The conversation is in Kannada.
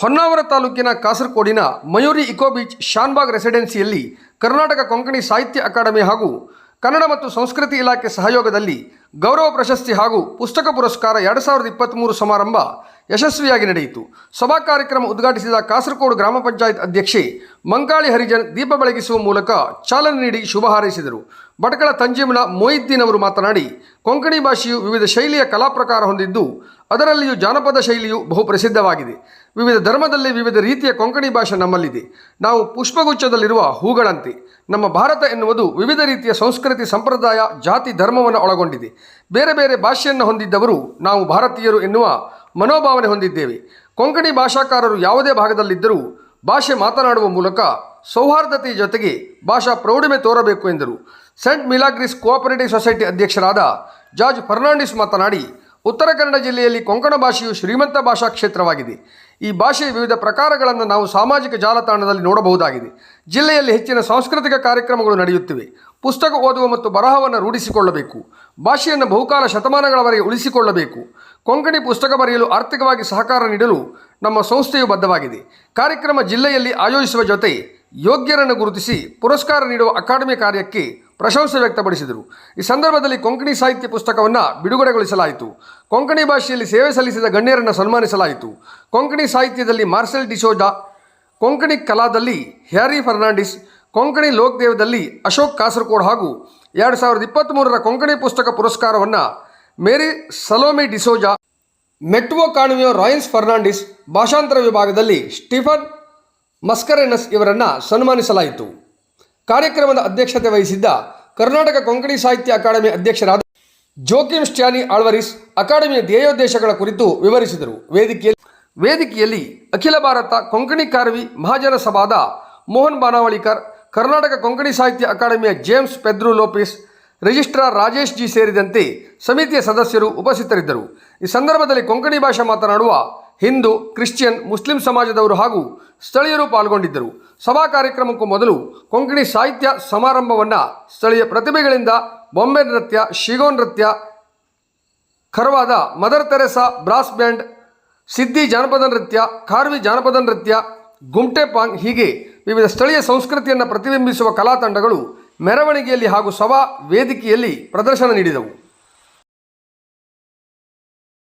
ಹೊನ್ನಾವರ ತಾಲೂಕಿನ ಕಾಸರಕೋಡಿನ ಮಯೂರಿ ಇಕೋ ಬೀಚ್ ಶಾನ್ಬಾಗ್ ರೆಸಿಡೆನ್ಸಿಯಲ್ಲಿ ಕರ್ನಾಟಕ ಕೊಂಕಣಿ ಸಾಹಿತ್ಯ ಅಕಾಡೆಮಿ ಹಾಗೂ ಕನ್ನಡ ಮತ್ತು ಸಂಸ್ಕೃತಿ ಇಲಾಖೆ ಸಹಯೋಗದಲ್ಲಿ ಗೌರವ ಪ್ರಶಸ್ತಿ ಹಾಗೂ ಪುಸ್ತಕ ಪುರಸ್ಕಾರ ಎರಡು ಸಾವಿರದ ಇಪ್ಪತ್ತ್ಮೂರು ಸಮಾರಂಭ ಯಶಸ್ವಿಯಾಗಿ ನಡೆಯಿತು. ಸಭಾ ಕಾರ್ಯಕ್ರಮ ಉದ್ಘಾಟಿಸಿದ ಕಾಸರಗೋಡು ಗ್ರಾಮ ಪಂಚಾಯತ್ ಅಧ್ಯಕ್ಷೆ ಮಂಕಾಳಿ ಹರಿಜನ್ ದೀಪ ಬೆಳಗಿಸುವ ಮೂಲಕ ಚಾಲನೆ ನೀಡಿ ಶುಭ ಹಾರೈಸಿದರು. ಬಟಕಳ ತಂಜೀಮ್ನ ಮೊಯಿದ್ದೀನ್ ಅವರು ಮಾತನಾಡಿ, ಕೊಂಕಣಿ ಭಾಷೆಯು ವಿವಿಧ ಶೈಲಿಯ ಕಲಾ ಪ್ರಕಾರ ಹೊಂದಿದ್ದು, ಅದರಲ್ಲಿಯೂ ಜಾನಪದ ಶೈಲಿಯು ಬಹು ಪ್ರಸಿದ್ಧವಾಗಿದೆ ವಿವಿಧ ಧರ್ಮದಲ್ಲಿ ವಿವಿಧ ರೀತಿಯ ಕೊಂಕಣಿ ಭಾಷೆ ನಮ್ಮಲ್ಲಿದೆ. ನಾವು ಪುಷ್ಪಗುಚ್ಛದಲ್ಲಿರುವ ಹೂಗಳಂತೆ. ನಮ್ಮ ಭಾರತ ಎನ್ನುವುದು ವಿವಿಧ ರೀತಿಯ ಸಂಸ್ಕೃತಿ, ಸಂಪ್ರದಾಯ, ಜಾತಿ, ಧರ್ಮವನ್ನು ಒಳಗೊಂಡಿದೆ. ಬೇರೆ ಬೇರೆ ಭಾಷೆಯನ್ನು ಹೊಂದಿದ್ದವರು ನಾವು ಭಾರತೀಯರು ಎನ್ನುವ ಮನೋಭಾವನೆ ಹೊಂದಿದ್ದೇವೆ. ಕೊಂಕಣಿ ಭಾಷಾಕಾರರು ಯಾವುದೇ ಭಾಗದಲ್ಲಿದ್ದರೂ ಭಾಷೆ ಮಾತನಾಡುವ ಮೂಲಕ ಸೌಹಾರ್ದತೆಯ ಜೊತೆಗೆ ಭಾಷಾ ಪ್ರೌಢಿಮೆ ತೋರಬೇಕು ಎಂದರು. ಸೆಂಟ್ ಮಿಲಾಗ್ರಿಸ್ ಕೋಆಪರೇಟಿವ್ ಸೊಸೈಟಿ ಅಧ್ಯಕ್ಷರಾದ ಜಾರ್ಜ್ ಫರ್ನಾಂಡಿಸ್ ಮಾತನಾಡಿ, ಉತ್ತರ ಕನ್ನಡ ಜಿಲ್ಲೆಯಲ್ಲಿ ಕೊಂಕಣ ಭಾಷೆಯು ಶ್ರೀಮಂತ ಭಾಷಾ ಕ್ಷೇತ್ರವಾಗಿದೆ. ಈ ಭಾಷೆಯ ವಿವಿಧ ಪ್ರಕಾರಗಳನ್ನು ನಾವು ಸಾಮಾಜಿಕ ಜಾಲತಾಣದಲ್ಲಿ ನೋಡಬಹುದಾಗಿದೆ. ಜಿಲ್ಲೆಯಲ್ಲಿ ಹೆಚ್ಚಿನ ಸಾಂಸ್ಕೃತಿಕ ಕಾರ್ಯಕ್ರಮಗಳು ನಡೆಯುತ್ತಿವೆ. ಪುಸ್ತಕ ಓದುವ ಮತ್ತು ಬರಹವನ್ನು ರೂಢಿಸಿಕೊಳ್ಳಬೇಕು. ಭಾಷೆಯನ್ನು ಬಹುಕಾಲ ಶತಮಾನಗಳವರೆಗೆ ಉಳಿಸಿಕೊಳ್ಳಬೇಕು. ಕೊಂಕಣಿ ಪುಸ್ತಕ ಬರೆಯಲು ಆರ್ಥಿಕವಾಗಿ ಸಹಕಾರ ನೀಡಲು ನಮ್ಮ ಸಂಸ್ಥೆಯು ಬದ್ಧವಾಗಿದೆ. ಕಾರ್ಯಕ್ರಮ ಜಿಲ್ಲೆಯಲ್ಲಿ ಆಯೋಜಿಸುವ ಜೊತೆ ಯೋಗ್ಯರನ್ನು ಗುರುತಿಸಿ ಪುರಸ್ಕಾರ ನೀಡುವ ಅಕಾಡೆಮಿ ಕಾರ್ಯಕ್ಕೆ ಪ್ರಶಂಸೆ ವ್ಯಕ್ತಪಡಿಸಿದರು. ಈ ಸಂದರ್ಭದಲ್ಲಿ ಕೊಂಕಣಿ ಸಾಹಿತ್ಯ ಪುಸ್ತಕವನ್ನು ಬಿಡುಗಡೆಗೊಳಿಸಲಾಯಿತು. ಕೊಂಕಣಿ ಭಾಷೆಯಲ್ಲಿ ಸೇವೆ ಸಲ್ಲಿಸಿದ ಗಣ್ಯರನ್ನು ಸನ್ಮಾನಿಸಲಾಯಿತು. ಕೊಂಕಣಿ ಸಾಹಿತ್ಯದಲ್ಲಿ ಮಾರ್ಸೆಲ್ ಡಿಸೋಜಾ ಕೊಂಕಣಿ ಕಲಾದಲ್ಲಿ ಹ್ಯಾರಿ ಫರ್ನಾಂಡಿಸ್, ಕೊಂಕಣಿ ಲೋಕದೇವದಲ್ಲಿ ಅಶೋಕ್ ಕಾಸರಕೋಡ್ ಹಾಗೂ ಎರಡು ಸಾವಿರದ ಇಪ್ಪತ್ತ್ಮೂರರ ಕೊಂಕಣಿ ಪುಸ್ತಕ ಪುರಸ್ಕಾರವನ್ನು ಮೇರಿ ಸಲೋಮಿ ಡಿಸೋಜಾ ಮೆಟ್ವೋ ಕಾಣುವೆಯೋ ರಾಯನ್ಸ್ ಫರ್ನಾಂಡಿಸ್, ಭಾಷಾಂತರ ವಿಭಾಗದಲ್ಲಿ ಸ್ಟೀಫನ್ ಮಸ್ಕರೆನಸ್ ಇವರನ್ನು ಸನ್ಮಾನಿಸಲಾಯಿತು. ಕಾರ್ಯಕ್ರಮದ ಅಧ್ಯಕ್ಷತೆ ವಹಿಸಿದ್ದ ಕರ್ನಾಟಕ ಕೊಂಕಣಿ ಸಾಹಿತ್ಯ ಅಕಾಡೆಮಿ ಅಧ್ಯಕ್ಷರಾದ ಜೋಕಿಮ್ ಸ್ಟ್ಯಾನಿ ಆಳ್ವರಿಸ್ ಅಕಾಡೆಮಿಯ ಧ್ಯೇಯೋದ್ದೇಶಗಳ ಕುರಿತು ವಿವರಿಸಿದರು. ವೇದಿಕೆಯಲ್ಲಿ ವೇದಿಕೆಯಲ್ಲಿ ಅಖಿಲ ಭಾರತ ಕೊಂಕಣಿ ಕಾರ್ವಿ ಮಹಾಜನ ಸಭಾದ ಮೋಹನ್ ಬಾನಾವಳಿಕರ್, ಕರ್ನಾಟಕ ಕೊಂಕಣಿ ಸಾಹಿತ್ಯ ಅಕಾಡೆಮಿಯ James Pedru Lopes, registrar Rajesh G ಸೇರಿದಂತೆ ಸಮಿತಿಯ ಸದಸ್ಯರು ಉಪಸ್ಥಿತರಿದ್ದರು. ಈ ಸಂದರ್ಭದಲ್ಲಿ ಕೊಂಕಣಿ ಭಾಷೆ ಮಾತನಾಡುವ ಹಿಂದೂ, ಕ್ರಿಶ್ಚಿಯನ್, ಮುಸ್ಲಿಂ ಸಮಾಜದವರು ಹಾಗೂ ಸ್ಥಳೀಯರು ಪಾಲ್ಗೊಂಡಿದ್ದರು. ಸಭಾ ಕಾರ್ಯಕ್ರಮಕ್ಕೂ ಮೊದಲು ಕೊಂಕಣಿ ಸಾಹಿತ್ಯ ಸಮಾರಂಭವನ್ನು ಸ್ಥಳೀಯ ಪ್ರತಿಭೆಗಳಿಂದ ಬೊಂಬೆ ನೃತ್ಯ, ಶಿಗೋ ನೃತ್ಯ, ಖರವಾದ, Mother Teresa, brass band Siddi ಜಾನಪದ ನೃತ್ಯ, ಖಾರ್ವಿ ಜಾನಪದ ನೃತ್ಯ, ಗುಮ್ಟೆ ಪಾಂಗ್ ಹೀಗೆ ವಿವಿಧ ಸ್ಥಳೀಯ ಸಂಸ್ಕೃತಿಯನ್ನು ಪ್ರತಿಬಿಂಬಿಸುವ ಕಲಾ ತಂಡಗಳು ಮೆರವಣಿಗೆಯಲ್ಲಿ ಹಾಗೂ ಸಭಾ ವೇದಿಕೆಯಲ್ಲಿ ಪ್ರದರ್ಶನ ನೀಡಿದವು.